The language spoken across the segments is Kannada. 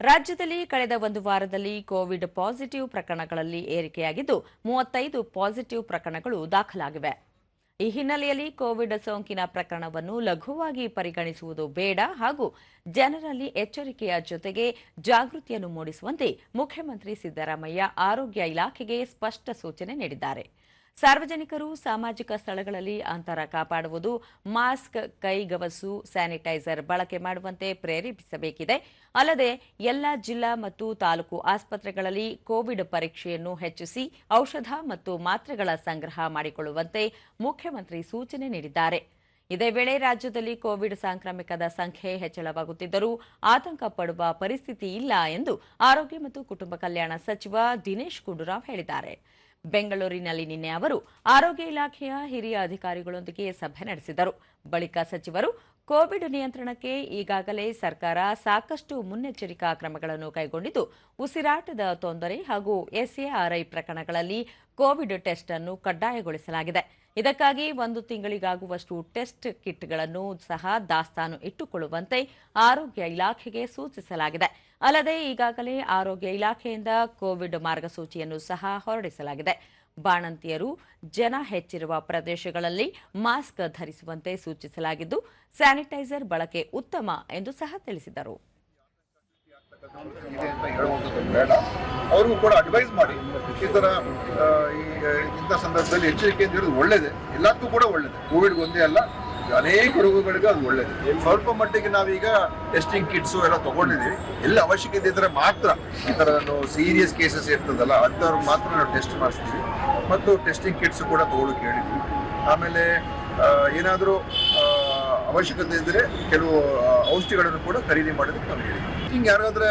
ರಾಜ್ಯದಲ್ಲಿ ಕಳೆದ ಒಂದು ವಾರದಲ್ಲಿ ಕೋವಿಡ್ ಪಾಸಿಟಿವ್ ಪ್ರಕರಣಗಳಲ್ಲಿ ಏರಿಕೆಯಾಗಿದ್ದು, ಮೂವತ್ತೈದು ಪಾಸಿಟಿವ್ ಪ್ರಕರಣಗಳು ದಾಖಲಾಗಿವೆ. ಈ ಹಿನ್ನೆಲೆಯಲ್ಲಿ ಕೋವಿಡ್ ಸೋಂಕಿನ ಪ್ರಕರಣವನ್ನು ಲಘುವಾಗಿ ಪರಿಗಣಿಸುವುದು ಬೇಡ ಹಾಗೂ ಜನರಲ್ಲಿ ಎಚ್ಚರಿಕೆಯ ಜೊತೆಗೆ ಜಾಗೃತಿಯನ್ನು ಮೂಡಿಸುವಂತೆ ಮುಖ್ಯಮಂತ್ರಿ ಸಿದ್ದರಾಮಯ್ಯ ಆರೋಗ್ಯ ಇಲಾಖೆಗೆ ಸ್ಪಷ್ಟ ಸೂಚನೆ ನೀಡಿದ್ದಾರೆ. ಸಾರ್ವಜನಿಕರು ಸಾಮಾಜಿಕ ಸ್ಥಳಗಳಲ್ಲಿ ಅಂತರ ಕಾಪಾಡುವುದು, ಮಾಸ್ಕ್ ಕೈಗವಸು ಸ್ಯಾನಿಟೈಸರ್ ಬಳಕೆ ಮಾಡುವಂತೆ ಪ್ರೇರೇಪಿಸಬೇಕಿದೆ. ಅಲ್ಲದೆ ಎಲ್ಲ ಜಿಲ್ಲಾ ಮತ್ತು ತಾಲೂಕು ಆಸ್ಪತ್ರೆಗಳಲ್ಲಿ ಕೋವಿಡ್ ಪರೀಕ್ಷೆಯನ್ನು ಹೆಚ್ಚಿಸಿ ಔಷಧ ಮತ್ತು ಮಾತ್ರೆಗಳ ಸಂಗ್ರಹ ಮಾಡಿಕೊಳ್ಳುವಂತೆ ಮುಖ್ಯಮಂತ್ರಿ ಸೂಚನೆ ನೀಡಿದ್ದಾರೆ. ಇದೇ ವೇಳೆ ರಾಜ್ಯದಲ್ಲಿ ಕೋವಿಡ್ ಸಾಂಕ್ರಾಮಿಕದ ಸಂಖ್ಯೆ ಹೆಚ್ಚಳವಾಗುತ್ತಿದ್ದರೂ ಆತಂಕ ಪಡುವ ಪರಿಸ್ಥಿತಿ ಇಲ್ಲ ಎಂದು ಆರೋಗ್ಯ ಮತ್ತು ಕುಟುಂಬ ಕಲ್ಯಾಣ ಸಚಿವ ದಿನೇಶ್ ಗುಂಡೂರಾವ್ ಹೇಳಿದ್ದಾರೆ. ಬೆಂಗಳೂರಿನಲ್ಲಿ ನಿನ್ನೆ ಅವರು ಆರೋಗ್ಯ ಇಲಾಖೆಯ ಹಿರಿಯ ಅಧಿಕಾರಿಗಳೊಂದಿಗೆ ಸಭೆ ನಡೆಸಿದರು. ಬಳಿಕ ಸಚಿವರು ಕೋವಿಡ್ ನಿಯಂತ್ರಣಕ್ಕೆ ಈಗಾಗಲೇ ಸರ್ಕಾರ ಸಾಕಷ್ಟು ಮುನ್ನೆಚ್ಚರಿಕಾ ಕ್ರಮಗಳನ್ನು ಕೈಗೊಂಡಿದ್ದು, ಉಸಿರಾಟದ ತೊಂದರೆ ಹಾಗೂ ಎಸ್ಎಆರ್ಐ ಪ್ರಕರಣಗಳಲ್ಲಿ ಕೋವಿಡ್ ಟೆಸ್ಟ್ ಅನ್ನು ಕಡ್ಡಾಯಗೊಳಿಸಲಾಗಿದೆ. ಇದಕ್ಕಾಗಿ ಒಂದು ತಿಂಗಳಿಗಾಗುವಷ್ಟು ಟೆಸ್ಟ್ ಕಿಟ್ಗಳನ್ನು ಸಹ ದಾಸ್ತಾನು ಇಟ್ಟುಕೊಳ್ಳುವಂತೆ ಆರೋಗ್ಯ ಇಲಾಖೆಗೆ ಸೂಚಿಸಲಾಗಿದೆ. ಅಲ್ಲದೆ ಈಗಾಗಲೇ ಆರೋಗ್ಯ ಇಲಾಖೆಯಿಂದ ಕೋವಿಡ್ ಮಾರ್ಗಸೂಚಿಯನ್ನು ಸಹ ಹೊರಡಿಸಲಾಗಿದೆ. ಬಾಣಂತಿಯರು ಜನ ಹೆಚ್ಚಿರುವ ಪ್ರದೇಶಗಳಲ್ಲಿ ಮಾಸ್ಕ್ ಧರಿಸುವಂತೆ ಸೂಚಿಸಲಾಗಿದ್ದು, ಸ್ಯಾನಿಟೈಸರ್ ಬಳಕೆ ಉತ್ತಮ ಎಂದು ಸಹ ತಿಳಿಸಿದರು. ಅವ್ರಿಗೂ ಕೂಡ ಅಡ್ವೈಸ್ ಮಾಡಿ. ಈ ಈ ಇಂಥ ಸಂದರ್ಭದಲ್ಲಿ ಎಚ್ಚರಿಕೆಯಿಂದ ಹೇಳೋದು ಒಳ್ಳೇದೆ. ಎಲ್ಲದಕ್ಕೂ ಕೂಡ ಒಳ್ಳೇದು. ಕೋವಿಡ್ ಒಂದೇ ಅಲ್ಲ, ಅನೇಕ ರೋಗಗಳಿಗೆ ಅದು ಒಳ್ಳೇದು. ಸ್ವಲ್ಪ ಮಟ್ಟಿಗೆ ನಾವೀಗ ಟೆಸ್ಟಿಂಗ್ ಕಿಟ್ಸು ಎಲ್ಲ ತಗೊಂಡಿದ್ದೀವಿ. ಎಲ್ಲ ಅವಶ್ಯಕತೆ ಇದ್ರೆ ಮಾತ್ರ ಈ ತರ ಸೀರಿಯಸ್ ಕೇಸಸ್ ಇರ್ತದಲ್ಲ ಅಂಥವ್ರಿಗೆ ಮಾತ್ರ ನಾವು ಟೆಸ್ಟ್ ಮಾಡಿಸ್ತೀವಿ. ಮತ್ತು ಟೆಸ್ಟಿಂಗ್ ಕಿಟ್ಸ್ ಕೂಡ ತಗೊಳ್ಳೋಕೆ ಹೇಳಿದ್ವಿ. ಆಮೇಲೆ ಏನಾದರೂ ಅವಶ್ಯಕತೆ ಇದ್ದರೆ ಕೆಲವು ಔಷಧಿಗಳನ್ನು ಕೂಡ ಖರೀದಿ ಮಾಡೋದಕ್ಕೆ ನಾನು ಹೇಳಿ ಹಿಂಗೆ ಯಾರಾದ್ರೆ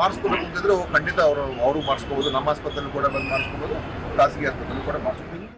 ಮಾಡಿಸ್ಕೋಬೇಕು ಅಂತಂದ್ರೆ ಖಂಡಿತ ಅವರು ಅವರು ಮಾಡಿಸ್ಕೋಬಹುದು ನಮ್ಮ ಆಸ್ಪತ್ರೆಯಲ್ಲಿ ಕೂಡ ಬಂದು ಮಾಡಿಸ್ಕೋಬಹುದು ಖಾಸಗಿ ಆಸ್ಪತ್ರೆಯಲ್ಲಿ ಕೂಡ ಮಾಡಿಸ್ಕೋಬೋದು.